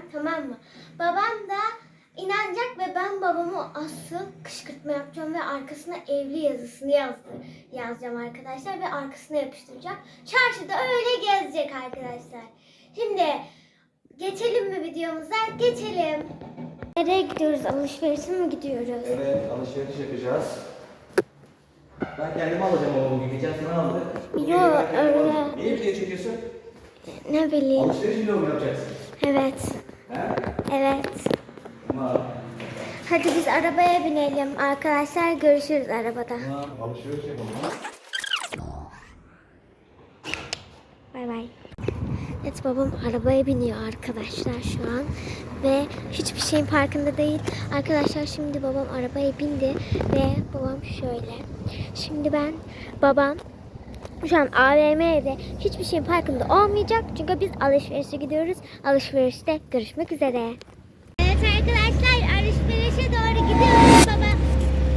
diyeceğim tamam mı? Babam da inanacak ve ben babamı asıl kışkırtma yapacağım ve arkasına evli yazısını yazdı, yazacağım arkadaşlar ve arkasına yapıştıracağım. Çarşıda öyle gezecek arkadaşlar. Şimdi geçelim mi videomuza? Geçelim. Nereye gidiyoruz? Alışverişe mi gidiyoruz? Evet, alışveriş yapacağız. Ben kendime alacağım ama bugün. Geçen sene aldık. Yo, öyle. Niye video çekiyorsun? Ne bileyim. Alışveriş mu yapacaksın? Evet. Evet. Tamam. Hadi biz arabaya binelim. Arkadaşlar görüşürüz arabada. Tamam, alışveriş yapalım. Bay bay. Evet babam arabaya biniyor arkadaşlar şu an. Ve hiçbir şeyin farkında değil. Arkadaşlar şimdi babam arabaya bindi. Ve babam şöyle. Şimdi ben babam şu an AVM'de hiçbir şeyin farkında olmayacak. Çünkü biz alışverişe gidiyoruz. Alışverişte görüşmek üzere. Evet arkadaşlar alışverişe doğru gidiyoruz baba.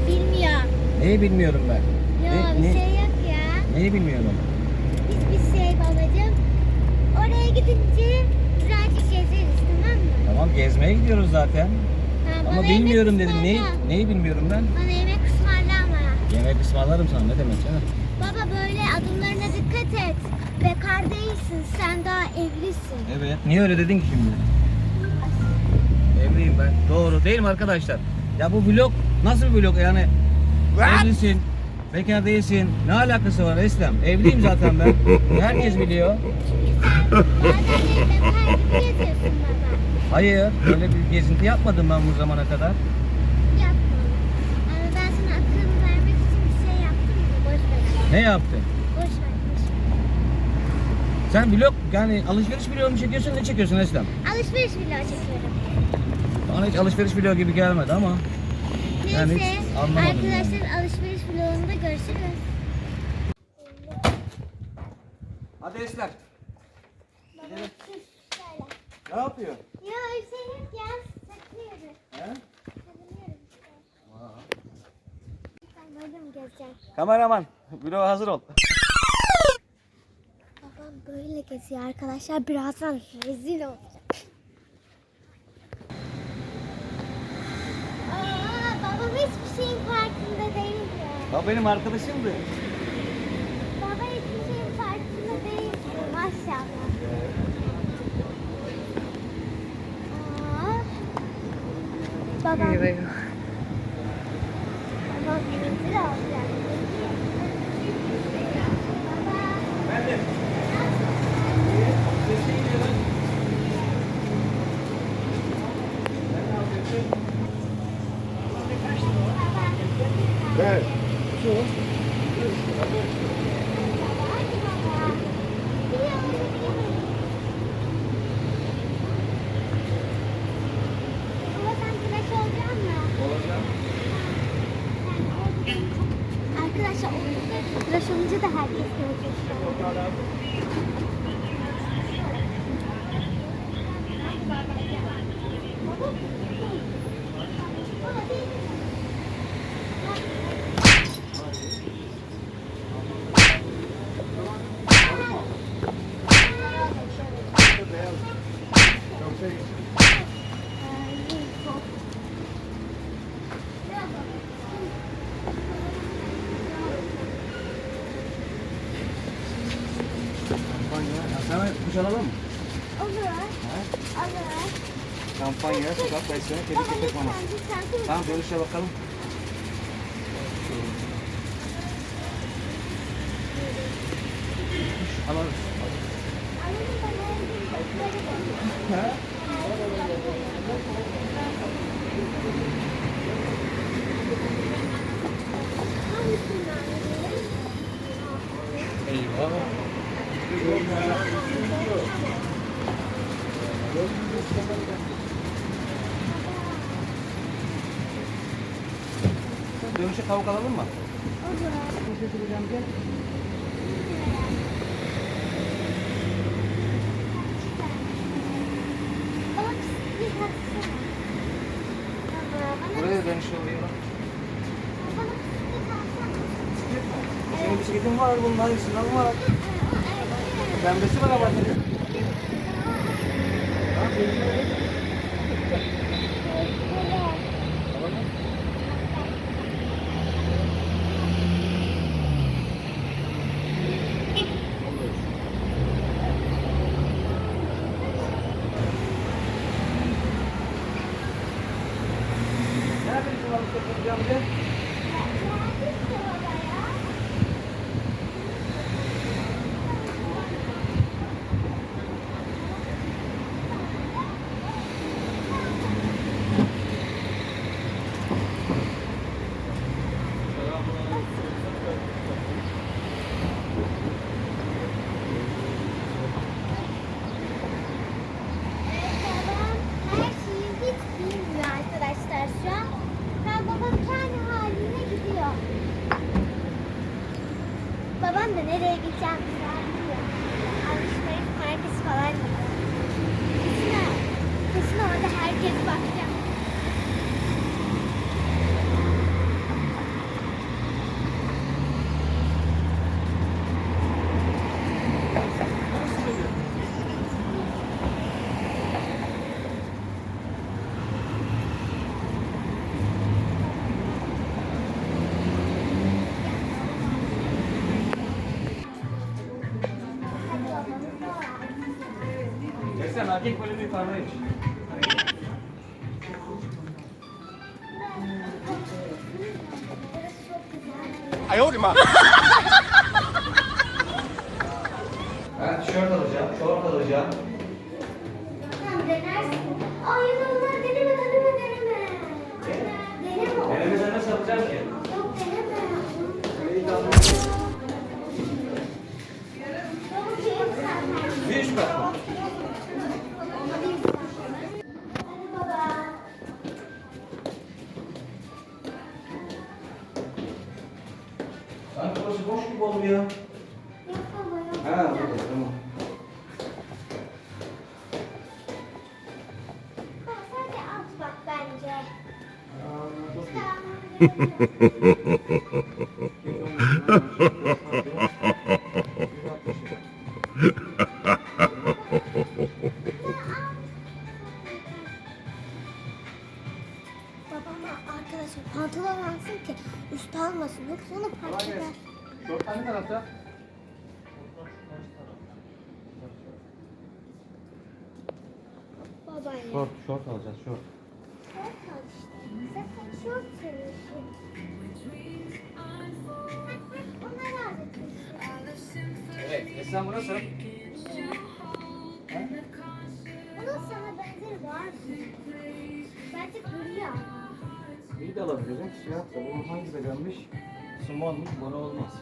Bilmiyor. Neyi bilmiyorum ben? Yok Ne- bir ne- şey yok ya. Neyi bilmiyorum? Hiçbir şey babacığım. Oraya gidince birazcık gezeriz tamam mı? Tamam, gezmeye gidiyoruz zaten. Tamam, Ama bilmiyorum dedim. Neyi, neyi bilmiyorum ben? Bana yemek ısmarlama. Yemek ısmarlarım sana. Ne demek canım? Adımlarına dikkat et. Bekar değilsin sen daha evlisin. Evet. Niye öyle dedin ki şimdi? Evliyim ben. Doğru değil mi arkadaşlar? Ya bu vlog nasıl bir vlog yani? Evlisin, bekar değilsin. Ne alakası var Eslem? Evliyim zaten ben. Herkes biliyor. Bazen geziyorsun baba. Hayır, öyle bir gezinti yapmadım ben bu zamana kadar. Yapma. Ama ben sana akıl vermek için bir şey yaptım? Boş ver. Ne yaptın? Boş ver. Boş ver. Sen vlog yani alışveriş vlogu mu çekiyorsun ne çekiyorsun Eslem? Alışveriş vlog çekiyorum. Bana hiç alışveriş vlogu gibi gelmedi ama. Neyse Yani hiç anlamadım arkadaşlar alışveriş vlogunda görüşürüz. Hadi Eslem. Ne yapıyor? Ya yok ya. Saklıyorum. He? Saklıyorum? Kameraman, vlog hazır ol. Geziyor arkadaşlar. Birazdan rezil olacak. Aa, babam hiçbir şeyin farkında değil ya. O benim arkadaşımdı. Baba hiçbir şeyin farkında değil. Maşallah. Aa, babam, babam rezil olacak. Baba. Evet. Arkadaşlar tıraş olunca da herkes görecek. Sana kuş alalım mı? Olur. Olur. Kampanya, sokak beslenme, kedi köpek dur. Tamam dönüşe bakalım. Alalım. Alalım baba. Dönüşe tavuk alalım mı? Olur. Buraya da dönüş oluyor. Senin bisikletin var, bunun aynısından var. Pembesi var ama. Hafez Erkek bölümü yukarıdaymış. Ay oğlum Ben tişört alacağım, çorap alacağım. Sen denersin. Ay bunlar deneme deneme deneme. Deneme. Deneme nasıl alacağız ki? Yok deneme. Sanki burası boş gibi oldu ya. Yok baba yok. Ha, burada tamam. Baba sen de at bak bence. Babama Evet, Eslem burası. Bunun sana benzeri var mı? Bence al. İyi de alabilirim. Siyah da bunun hangi bedenmiş? Simonmuş, bana olmaz.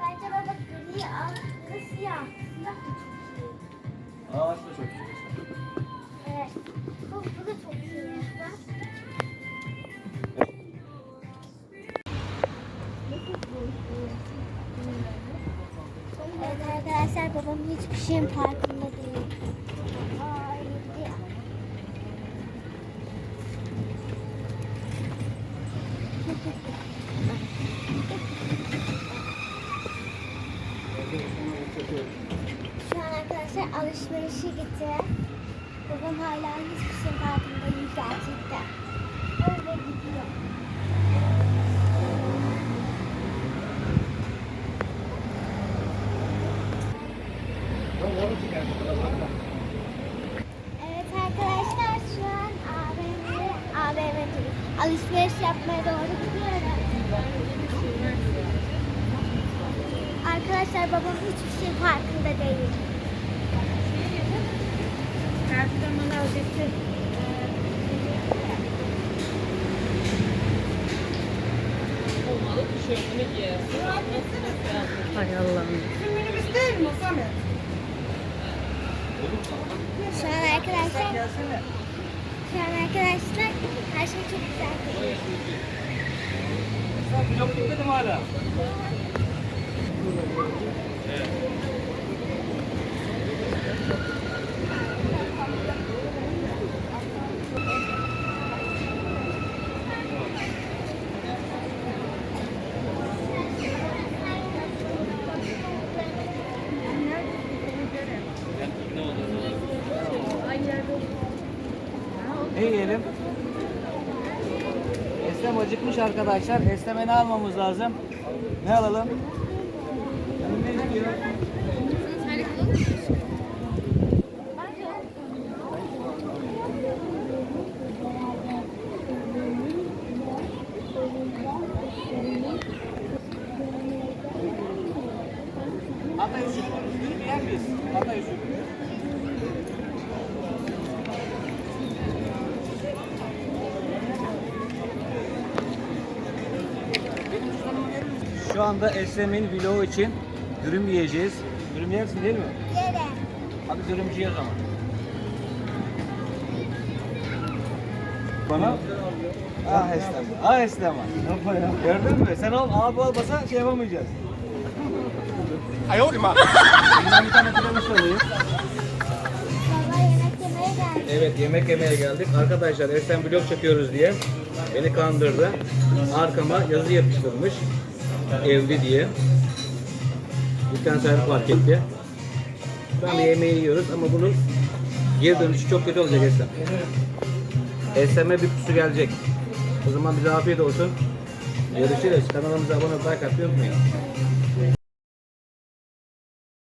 Bence baba gri al. Da siyah. Siyah da çok iyi. Aa, şu da çok iyi. Evet. Bu, bu da çok iyi. Evet arkadaşlar babam hiçbir şeyin farkında değil. Şu an arkadaşlar alışverişe gitti. Babam hala hiçbir şeyin farkında değil gerçekten. Öyle gidiyor. Evet arkadaşlar şu an AVM değil, alışveriş yapmaya doğru gidiyoruz. Arkadaşlar babam hiçbir şey farkında değil. Hay Allah'ım. Minibüs değil mi Samet? Şu an arkadaşlar Şu an arkadaşlar her şey çok güzel Sen vlog bitmedi mi hala? Evet. Ne yiyelim? Eslem acıkmış arkadaşlar. Esleme ne almamız lazım? Ne alalım? Ne diyor? Hatay usulü. Yer miyiz? Hatay usulü. Şu anda Eslem'in vlogu için dürüm yiyeceğiz. Dürüm yersin değil mi? Yere. Hadi dürümcüye o zaman. Bana? Ah Eslem. Ah Eslem. Gördün mü? Sen ol, abi olmasa şey yapamayacağız. Ay ma. Bundan bir tane yemeye geldi. Evet yemek yemeye geldik. Arkadaşlar Esen vlog çekiyoruz diye beni kandırdı. Arkama yazı yapıştırmış. Evli diye. Dükkan sahibi fark etti. Şu anda yemeği yiyoruz ama bunun geri dönüşü çok kötü olacak Esen. Esen'e bir pusu gelecek. O zaman bize afiyet olsun. Görüşürüz. Kanalımıza abone olmayı like unutmayın.